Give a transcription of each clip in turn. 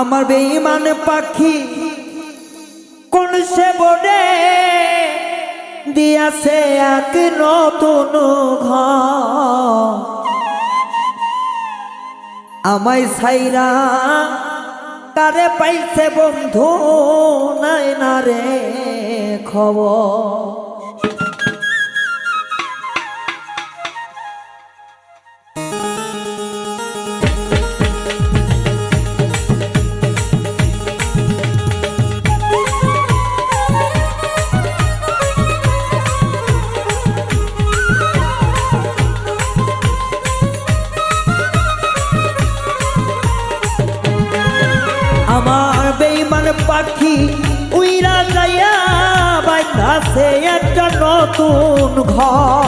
আমার বেঈমান পাখি কোন সে বোর্ডে দিয়াছে এক নতুন ঘর। আমায় সাইরা কারে পাইছে বন্ধু নাই না রে খবর। পাখি উইরা যাইয়া বাইধাছে একটা নতুন ঘর।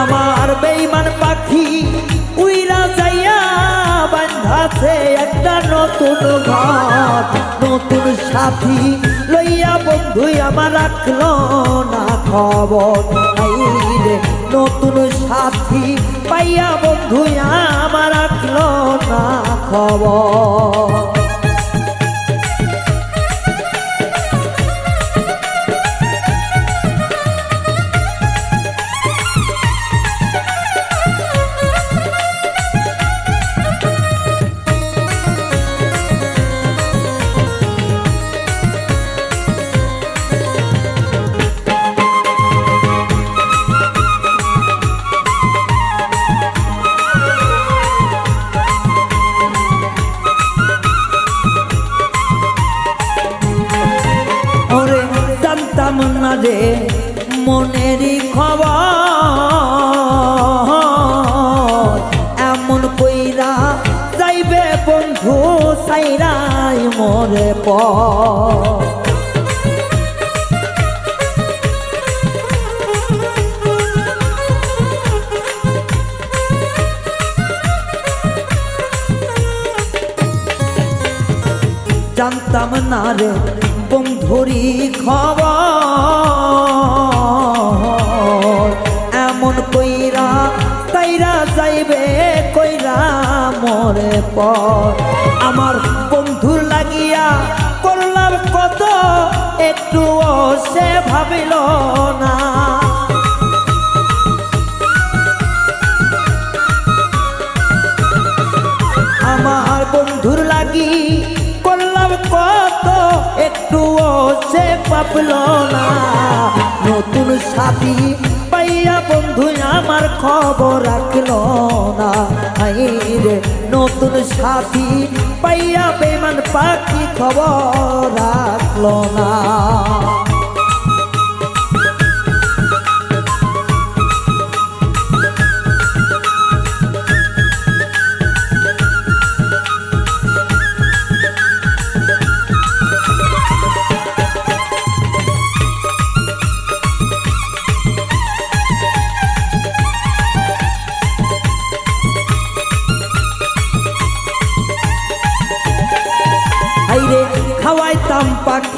আমার বেইমান পাখি উইরা যাইয়া বান্ধাছে একটা নতুন ঘর। নতুন সাথী লইয়া বন্ধু আমার রাখল না খবর। রে নতুন সাথী পাইয়া বন্ধু আমার রাখল না খবর। মনেরই খবর এমন কইরা যাইবে বন্ধু সাইরাই মরে পর। জানতাম না রে বন্ধুরি খবর। যাইবে কইরা মরে পর। আমার বন্ধুর লাগিয়া করলাম কত একটু সে ভাবিল না। আমার বন্ধুর লাগি করলাম কত একটু সে পাবল না। নতুন সাথী পাইয়া বন্ধু আমার খবর রাখল না আই রে নতুন সাথী পাইয়া বেমান পাখি খবর রাখল না।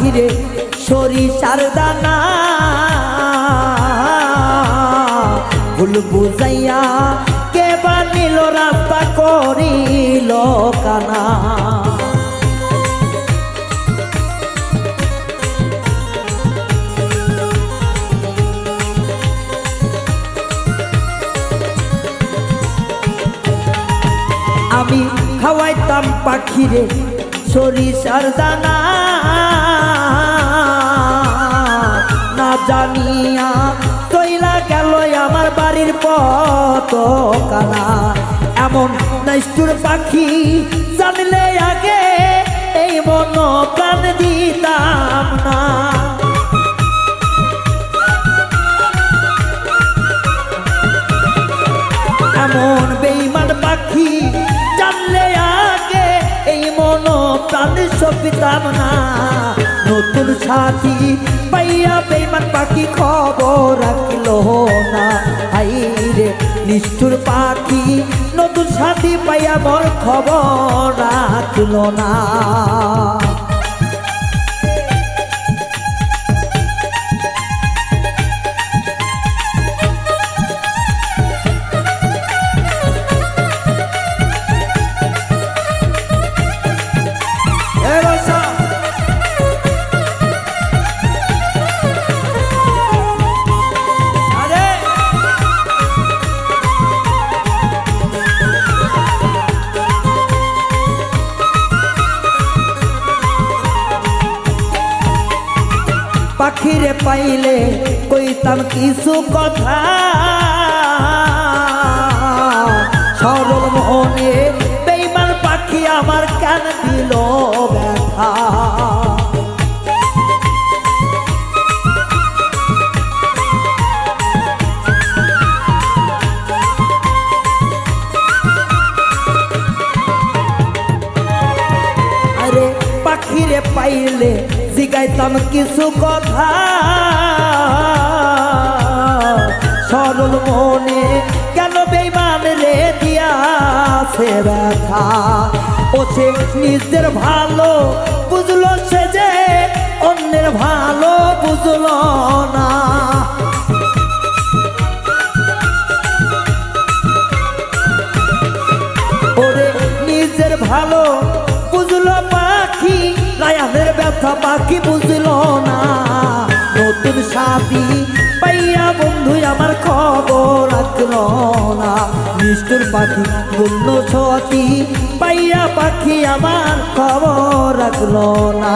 পাখিরে সরিষার দানা। ভুল বুঝাইয়া কে বানিল রাস্তা করিল কানা। আমি খাওয়াইতাম পাখিরে সরিষার দানা। জানিয়া তৈলা গেল আমার বাড়ির পত কানা এমন নাইস্টুর পাখি জানলে আগে এই মন প্রাণ দিতাম না। এমন বেইমান পাখি জানলে আগে এই মন প্রাণ সপিতাম না। নতুন সাথী। পাইয়া বেমান পাখি খবর রাখল না। আই রে নিষ্ঠুর পাখি, নতুন সাথী পাইয়া মোর খবর রাখল না। পাখিরে পাইলে কইতাম কিছু কথা। সরল মনে বেইমান পাখি আমার কেন দিল ব্যথা? পাইলে জিগাইতাম কিছু কথা। সরল মনে কেন বেইমান রে দিয়াছে ব্যথা? ওছে নিজের ভালো বুঝলো সে যে অন্যের ভালো বুঝলো না। নিজের ভালো ব্যথা পাখি বুঝলো না। নতুন সাথী পাইয়া বন্ধু আমার খবর রাখল না। নিষ্ঠুর পাখি গুণ্য সতী পাইয়া পাখি আমার খবর রাখল না।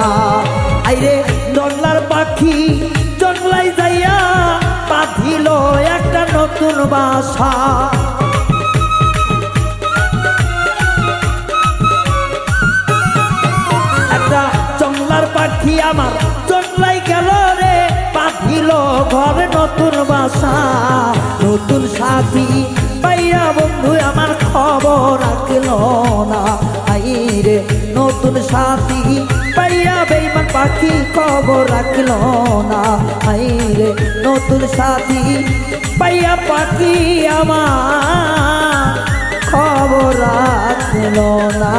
আইরে জঙ্গলার পাখি জঙ্গলাই যাইয়া বাঁধিল একটা নতুন বাসা। আমার জংলাই গেল রে। পাখিল ঘরে নতুন বাসা, নতুন সাথী পাইয়া বন্ধু আমার খবর রাখল না। আই রে, নতুন সাথী পাইয়া বেইমান পাখি খবর রাখল না। আই রে, নতুন সাথী পাইয়া পাখি আমার খবর রাখল না।